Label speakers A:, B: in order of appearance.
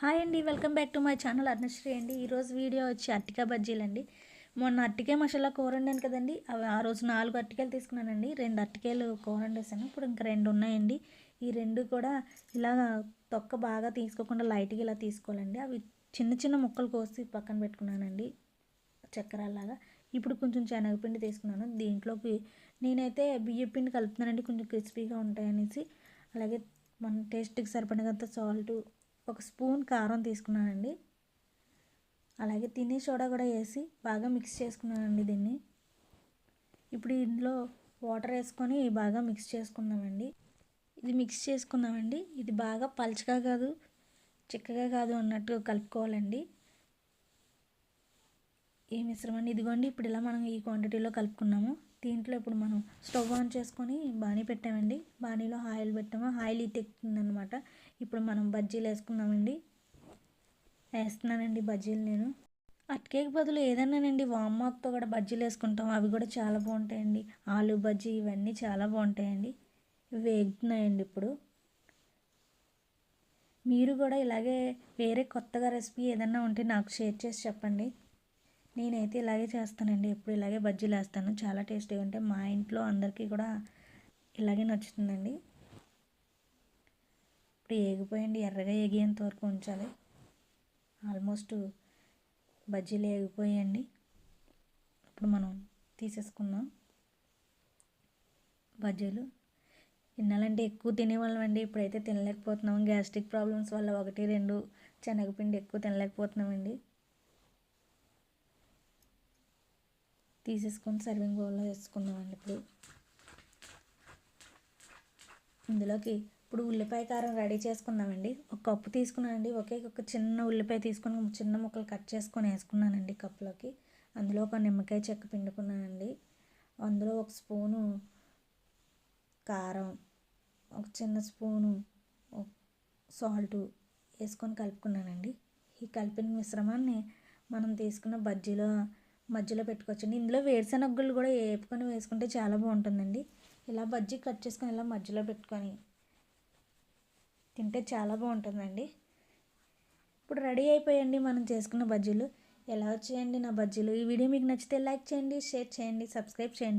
A: Hi అండి welcome back to my channel Arnasri అండి. ఈరోజు వీడియో వచ్చి అట్టికా బజ్జీలండి మొన్న అట్టికాయ మసాలా కూర వండాను కదండి. అవి ఆ రోజు నాలుగు అట్టికాయలు తీసుకున్నానండి. రెండు అట్టికాయలు కూర వండేసాను ఇప్పుడు ఇంకా రెండు ఉన్నాయండి. ఈ రెండు కూడా ఇలా తొక్క బాగా తీసుకోకుండా లైట్గా ఇలా తీసుకోవాలండి. అవి చిన్న చిన్న ముక్కలు కోసి పక్కన పెట్టుకున్నానండి. చక్కెరలాగా ఇప్పుడు కొంచెం శనగపిండి తీసుకున్నాను. దీంట్లోకి నేనైతే బియ్య పిండి కలుపుతున్నానండి. కొంచెం క్రిస్పీగా ఉంటాయనేసి. అలాగే మన టేస్ట్కి సరిపడినంత సాల్ట్ ఒక స్పూన్ కారం తీసుకున్నానండి. అలాగే తినే సోడా కూడా వేసి బాగా మిక్స్ చేసుకున్నానండి దీన్ని. ఇప్పుడు ఇందులో వాటర్ వేసుకొని బాగా మిక్స్ చేసుకుందామండి. ఇది మిక్స్ చేసుకుందామండి. ఇది బాగా పలుచగా కాదు చిక్కగా కాదు అన్నట్టు కలుపుకోవాలండి. ఈ మిశ్రమాన్ని ఇదిగోండి ఇప్పుడు ఇలా మనం ఈ క్వాంటిటీలో కలుపుకున్నాము. దీంట్లో ఇప్పుడు మనం స్టవ్ ఆన్ చేసుకొని బాణీ పెట్టామండి. బాణీలో ఆయిల్ పెట్టాము. ఆయిల్ ఇటెక్కిందనమాట ఇప్పుడు మనం బజ్జీలు వేసుకుందామండి వేస్తున్నానండి బజ్జీలు నేను. అట్కేకి బదులు ఏదన్నానండి వామ్మాక్తో కూడా బజ్జీలు వేసుకుంటాం. అవి కూడా చాలా బాగుంటాయండి. ఆలు బజ్జీ ఇవన్నీ చాలా బాగుంటాయండి. ఇవి వేగుతున్నాయండి ఇప్పుడు. మీరు కూడా ఇలాగే వేరే కొత్తగా రెసిపీ ఏదన్నా ఉంటే నాకు షేర్ చేసి చెప్పండి. నేనైతే ఇలాగే చేస్తానండి. ఎప్పుడు ఇలాగే బజ్జీలు వేస్తాను. చాలా టేస్టీగా ఉంటాయి. మా ఇంట్లో అందరికీ కూడా ఇలాగే నచ్చుతుందండి. ఇప్పుడు ఏగిపోయండి ఎర్రగా ఏగేంత వరకు ఉంచాలి. ఆల్మోస్ట్ బజ్జీలు ఏగిపోయాయండి. ఇప్పుడు మనం తీసేసుకుందాం బజ్జీలు. తినాలంటే ఎక్కువ తినేవాళ్ళం అండి ఇప్పుడైతే తినలేకపోతున్నాం. గ్యాస్ట్రిక్ ప్రాబ్లమ్స్ వల్ల ఒకటి రెండు శనగపిండి ఎక్కువ తినలేకపోతున్నామండి. తీసేసుకొని సర్వింగ్ బౌల్లో వేసుకున్నామండి ఇప్పుడు. ఇందులోకి ఇప్పుడు ఉల్లిపాయ కారం రెడీ చేసుకుందామండి. ఒక కప్పు తీసుకున్నానండి. ఒకే ఒక చిన్న ఉల్లిపాయ తీసుకుని చిన్న ముక్కలు కట్ చేసుకొని వేసుకున్నానండి కప్పులోకి. అందులో ఒక నిమ్మకాయ చెక్క పిండుకున్నానండి. అందులో ఒక స్పూను కారం ఒక చిన్న స్పూను సాల్ట్ వేసుకొని కలుపుకున్నానండి. ఈ కలిపిన మిశ్రమాన్ని మనం తీసుకున్న బజ్జీలో మధ్యలో పెట్టుకోవచ్చండి. ఇందులో వేరుశనగ గుళ్ళు కూడా వేపుకొని వేసుకుంటే చాలా బాగుంటుందండి. ఇలా బజ్జీ కట్ చేసుకొని ఇలా మధ్యలో పెట్టుకొని తింటే చాలా బాగుంటుందండి. ఇప్పుడు రెడీ అయిపోయండి మనం చేసుకున్న బజ్జీలు. ఎలా వచ్చేయండి నా బజ్జీలు? ఈ వీడియో మీకు నచ్చితే లైక్ చేయండి షేర్ చేయండి సబ్స్క్రైబ్ చేయండి.